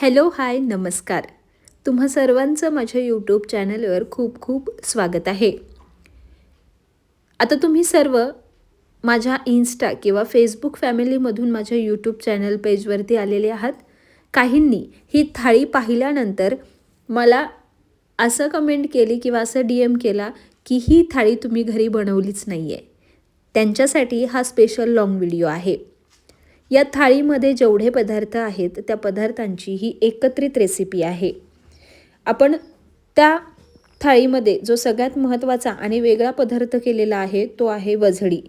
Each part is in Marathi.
हॅलो हाय नमस्कार. तुम्हा सर्वांचं माझ्या यूट्यूब चॅनलवर खूप खूप स्वागत आहे. आता तुम्ही सर्व माझ्या इन्स्टा किंवा फेसबुक फॅमिलीमधून माझ्या यूट्यूब चॅनल पेजवरती आलेले आहात. काहींनी ही थाळी पाहिल्यानंतर मला असं कमेंट केली किंवा असं डी एम केला की ही थाळी तुम्ही घरी बनवलीच नाही आहे त्यांच्यासाठी हा स्पेशल लाँग व्हिडिओ आहे. या थाळीमध्ये जेवढे पदार्थ आहेत त्या पदार्थांची ही एकत्रित रेसिपी आहे. आपण त्या थाळीमध्ये जो सगळ्यात महत्त्वाचा आणि वेगळा पदार्थ केलेला आहे तो आहे वझडी.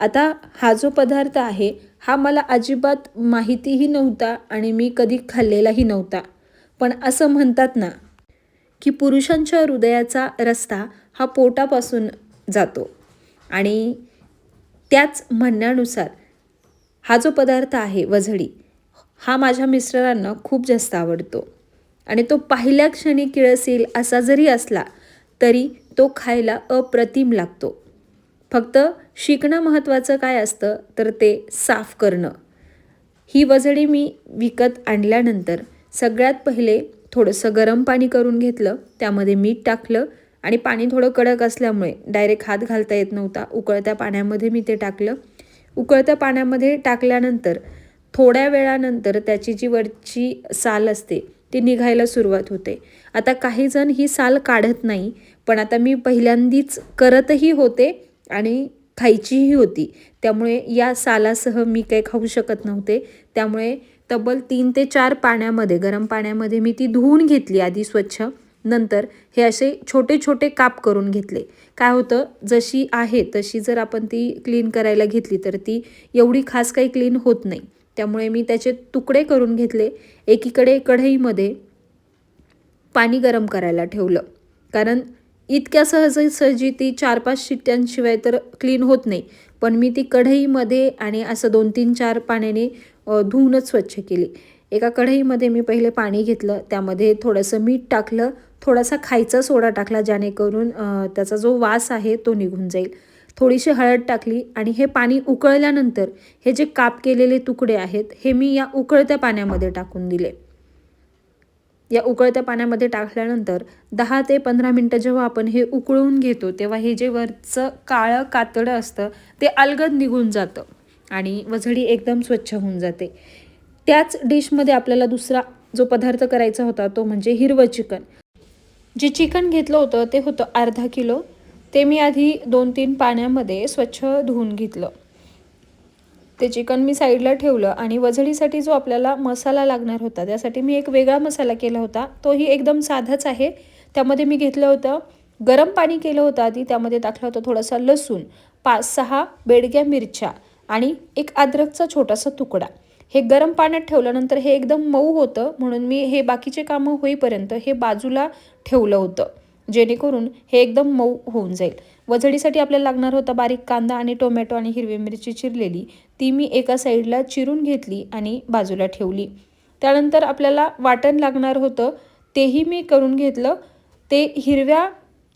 आता हा जो पदार्थ आहे हा मला अजिबात माहितीही नव्हता आणि मी कधी खाल्लेलाही नव्हता. पण असं म्हणतात ना की पुरुषांच्या हृदयाचा रस्ता हा पोटापासून जातो. आणि त्याच म्हणण्यानुसार हा जो पदार्थ आहे वझडी हा माझ्या मिस्टरांना खूप जास्त आवडतो. आणि तो पहिल्या क्षणी किळसेल असा जरी असला तरी तो खायला अप्रतिम लागतो. फक्त शिकणं महत्त्वाचं काय असतं तर ते साफ करणं. ही वजडी मी विकत आणल्यानंतर सगळ्यात पहिले थोडंसं गरम पाणी करून घेतलं त्यामध्ये मीठ टाकलं आणि पाणी थोडं कडक असल्यामुळे डायरेक्ट हात घालता येत नव्हता उकळत्या पाण्यामध्ये मी ते टाकलं. उकळत्या पाण्यामध्ये टाकल्यानंतर थोड्या वेळानंतर त्याची जी वरची साल असते ती निघायला सुरुवात होते. आता काही जण ही साल काढत नाही पण आता मी पहिल्यांदीच करतही होते आणि खायचीही होती. त्यामुळे या सालासह मी काही खाऊ शकत नव्हते. त्यामुळे तब्बल तीन ते चार पाण्यामध्ये गरम पाण्यामध्ये मी ती धुवून घेतली आधी स्वच्छ. नंतर हे असे छोटे छोटे काप करून घेतले. काय होतं? जशी आहे तशी जर आपण ती क्लीन करायला घेतली तर ती एवढी खास काही क्लीन होत नाही. त्यामुळे मी त्याचे तुकडे करून घेतले. एकीकडे कढईमध्ये पाणी गरम करायला ठेवलं. कारण इतक्या सहजसहजी ती चार पाच शिट्ट्यांशिवाय तर क्लीन होत नाही. पण मी ती कढईमध्ये आणि असं दोन तीन चार पाण्याने धुवूनच स्वच्छ केली. एका कढईमध्ये मी पहिले पाणी घेतलं. त्यामध्ये थोडंसं मीठ टाकलं. थोडासा खायचा सोडा टाकला जेणेकरून त्याचा जो वास आहे तो निघून जाईल. थोडीशी हळद टाकली आणि हे पाणी उकळल्यानंतर हे जे काप केलेले तुकडे आहेत हे मी या उकळत्या पाण्यामध्ये टाकून दिले. या उकळत्या पाण्यामध्ये टाकल्यानंतर दहा ते पंधरा मिनटं जेव्हा आपण हे उकळून घेतो तेव्हा हे जे वरचं काळं कातडं असतं ते अलगद निघून जातं आणि वझडी एकदम स्वच्छ होऊन जाते. त्याच डिशमध्ये आपल्याला दुसरा जो पदार्थ करायचा होता तो म्हणजे हिरवं चिकन. जे चिकन घेतलं होतं ते होतं अर्धा किलो. ते मी आधी दोन तीन पाण्यामध्ये स्वच्छ धुवून घेतलं. ते चिकन मी साईडला ठेवलं आणि वजळीसाठी जो आपल्याला मसाला लागणार होता त्यासाठी मी एक वेगळा मसाला केला होता. तोही एकदम साधाच आहे. त्यामध्ये मी घेतलं होतं गरम पाणी केलं होतं आधी त्यामध्ये टाकलं होतं थोडासा लसूण पाच सहा बेडग्या मिरच्या आणि एक अद्रकचा छोटासा तुकडा. हे गरम पाण्यात ठेवल्यानंतर हे एकदम मऊ होतं. म्हणून मी हे बाकीचे कामं होईपर्यंत हे बाजूला ठेवलं होतं. जेणेकरून हे एकदम मऊ होऊन जाईल. वजडीसाठी आपल्याला लागणार होता बारीक कांदा आणि टोमॅटो आणि हिरवी मिरची चिरलेली. ती मी एका साईडला चिरून घेतली आणि बाजूला ठेवली. त्यानंतर आपल्याला वाटण लागणार होतं. तेही मी करून घेतलं. ते हिरव्या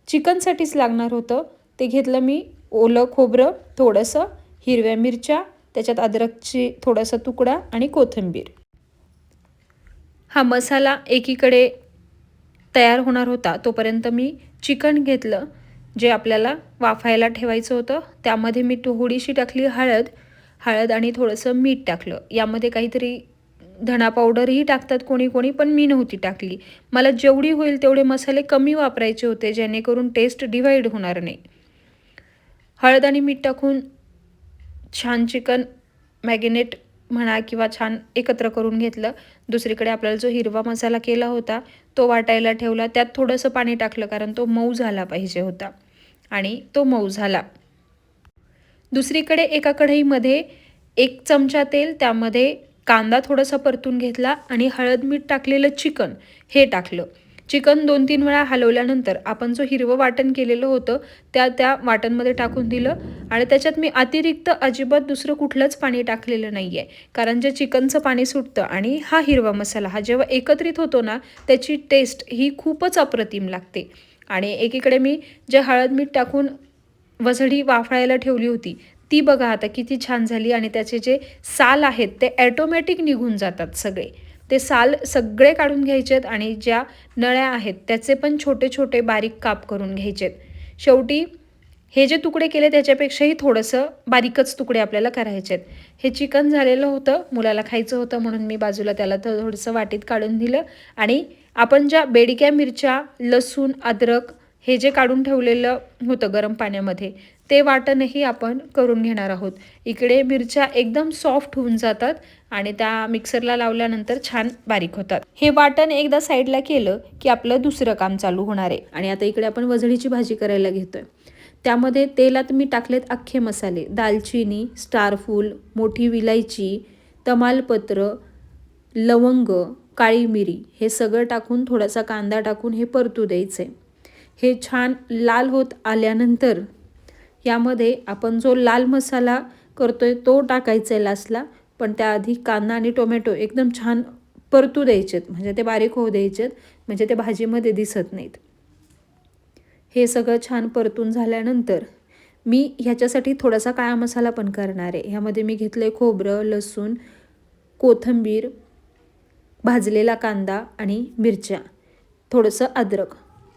चिकनसाठीच लागणार होतं. ते घेतलं मी ओलं खोबरं थोडंसं हिरव्या मिरच्या त्याच्यात अद्रकची थोडासा तुकडा आणि कोथिंबीर. हा मसाला एकीकडे तयार होणार होता तोपर्यंत मी चिकन घेतलं जे आपल्याला वाफायला ठेवायचं होतं. त्यामध्ये मी थोडीशी टाकली हळद हळद आणि थोडंसं मीठ टाकलं. यामध्ये काहीतरी धणा पावडरही टाकतात कोणी कोणी पण मी नव्हती टाकली. मला जेवढी होईल तेवढे मसाले कमी वापरायचे होते जेणेकरून टेस्ट डिवाईड होणार नाही. हळद आणि मीठ टाकून छान चिकन मॅगिनेट म्हणा किंवा छान एकत्र करून घेतलं. दुसरीकडे आपल्याला जो हिरवा मसाला केला होता तो वाटायला ठेवला. त्यात थोडंसं पाणी टाकलं कारण तो मऊ झाला पाहिजे होता आणि तो मऊ झाला. दुसरीकडे एका कढईमध्ये एक चमचा तेल त्यामध्ये कांदा थोडासा परतून घेतला आणि हळद मीठ टाकलेलं चिकन हे टाकलं. चिकन दोन तीन वेळा हलवल्यानंतर आपण जो हिरवं वाटण केलेलं होतं त्या त्या वाटणमध्ये टाकून दिलं. आणि त्याच्यात मी अतिरिक्त अजिबात दुसरं कुठलंच पाणी टाकलेलं नाही आहे कारण जे चिकनचं पाणी सुटतं आणि हा हिरवा मसाला हा जेव्हा एकत्रित होतो ना त्याची टेस्ट ही खूपच अप्रतिम लागते. आणि एकीकडे मी जे हळद मीठ टाकून वझडी वाफळायला ठेवली होती ती बघा आता किती छान झाली आणि त्याचे जे साल आहेत ते ॲटोमॅटिक निघून जातात सगळे. ते साल सगळे काढून घ्यायचे आहेत आणि ज्या नळ्या आहेत त्याचे पण छोटे छोटे बारीक काप करून घ्यायचे आहेत शेवटी हे जे तुकडे केले त्याच्यापेक्षाही थोडंसं बारीकच तुकडे आपल्याला करायचे आहेत हे चिकन झालेलं होतं मुलाला खायचं होतं म्हणून मी बाजूला त्याला तर थोडंसं वाटीत काढून दिलं आणि आपण ज्या बेडक्या मिरच्या लसूण अद्रक हे जे काढून ठेवलेलं होतं गरम पाण्यामध्ये ते वाटणही आपण करून घेणार आहोत. इकडे मिरच्या एकदम सॉफ्ट होऊन जातात आणि त्या मिक्सरला लावल्यानंतर छान बारीक होतात. हे वाटण एकदा साईडला केलं की आपलं दुसरं काम चालू होणार आहे. आणि आता इकडे आपण वजळीची भाजी करायला घेतोय. त्यामध्ये तेलात मी टाकलेत अख्खे मसाले. दालचिनी स्टारफूल मोठी विलायची तमालपत्र लवंग काळी मिरी हे सगळं टाकून थोडासा कांदा टाकून हे परतू द्यायचे हे छान लाल होत आल्यानंतर यामध्ये आपण जो लाल मसाला करतोय तो टाकायचा आहे लास्टला पण त्याआधी कांदा आणि टोमॅटो एकदम छान परतू द्यायचेत म्हणजे ते बारीक होऊ द्यायचेत म्हणजे ते भाजीमध्ये दिसत नाहीत. हे सगळं छान परतून झाल्यानंतर मी ह्याच्यासाठी थोडासा काळा मसाला पण करणार आहे. ह्यामध्ये मी घेतलं आहे खोबरं लसूण कोथिंबीर भाजलेला कांदा आणि मिरच्या. थोडंसं अद्रक.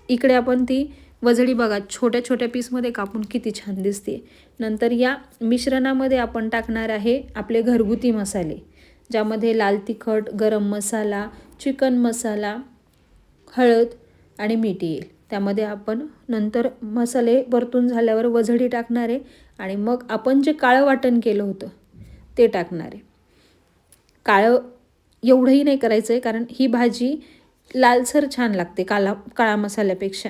इकडे आपण ती वजडी बघा छोट्या छोट्या पीसमध्ये कापून किती छान दिसते. नंतर या मिश्रणामध्ये आपण टाकणार आहे आपले घरगुती मसाले ज्यामध्ये लाल तिखट गरम मसाला चिकन मसाला हळद आणि मीठ येईल. त्यामध्ये आपण नंतर मसाले परतून झाल्यावर वझडी टाकणार आहे आणि मग आपण जे काळं वाटण केलं होतं ते टाकणार आहे. काळं एवढंही नाही करायचं आहे कारण ही भाजी लालसर छान लागते काला काळा मसाल्यापेक्षा.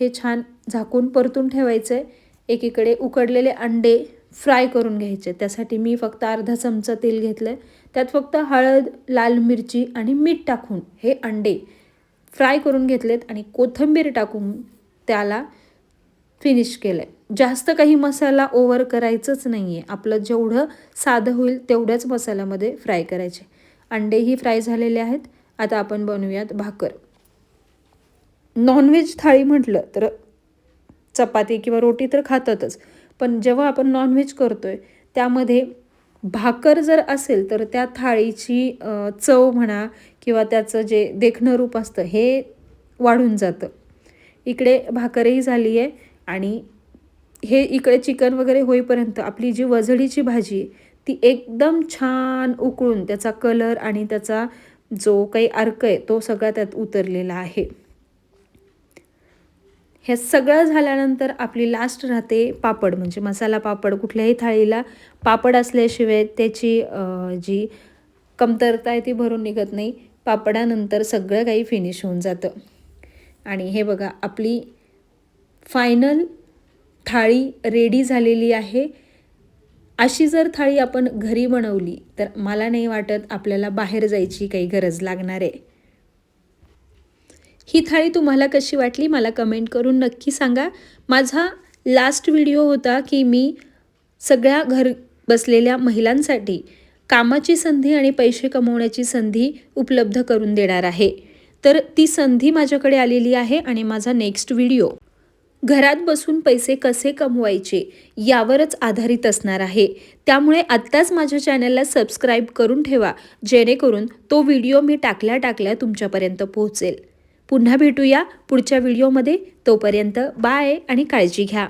हे छान झाकून परतून ठेवायचं. आहे एकीकडे उकडलेले अंडे फ्राय करून घ्यायचे. त्यासाठी मी फक्त अर्धा चमचा तेल घेतलं आहे त्यात फक्त हळद लाल मिरची आणि मीठ टाकून हे अंडे फ्राय करून घेतलेत आणि कोथिंबीर टाकून त्याला फिनिश केलं आहे जास्त काही मसाला ओव्हर करायचंच नाही आहे आपलं जेवढं साधं होईल तेवढ्याच मसाल्यामध्ये फ्राय करायचे. अंडेही फ्राय झालेले आहेत. आता आपण बनवूयात भाकर. नॉनव्हेज थाळी म्हटलं तर चपाती किंवा रोटी तर खातातच. पण जेव्हा आपण नॉनव्हेज करतो आहे त्यामध्ये भाकर जर असेल तर त्या थाळीची चव म्हणा किंवा त्याचं जे देखणं रूप असतं हे वाढून जातं. इकडे भाकरही झाली आहे आणि हे इकडे चिकन वगैरे होईपर्यंत आपली जी वजडीची भाजी आहे ती एकदम छान उकळून त्याचा कलर आणि त्याचा जो काही अर्क आहे तो सगळा त्यात उतरलेला आहे. हे सगळं झाल्यानंतर आपली लास्ट राहते पापड. म्हणजे मसाला पापड कुठल्याही थाळीला पापड असल्याशिवाय त्याची जी कमतरता आहे ती भरून निघत नाही. पापडानंतर सगळं काही फिनिश होऊन जातं. आणि हे बघा आपली फायनल थाळी रेडी झालेली आहे. अशी जर थाळी आपण घरी बनवली तर मला नाही वाटत आपल्याला बाहेर जायची काही गरज लागणार आहे. ही थाळी तुम्हाला कशी वाटली मला कमेंट करून नक्की सांगा. माझा लास्ट व्हिडिओ होता की मी सगळ्या घर बसलेल्या महिलांसाठी कामाची संधी आणि पैसे कमवण्याची संधी उपलब्ध करून देणार आहे. तर ती संधी माझ्याकडे आलेली आहे आणि माझा नेक्स्ट व्हिडिओ घरात बसून पैसे कसे कमवायचे यावरच आधारित असणार आहे. त्यामुळे आत्ताच माझ्या चॅनलला सबस्क्राईब करून ठेवा जेणेकरून तो व्हिडिओ मी टाकल्या टाकल्या तुमच्यापर्यंत पोहोचेल. पुन्हा भेटूया पुढच्या व्हिडिओमध्ये. तोपर्यंत बाय आणि काळजी घ्या.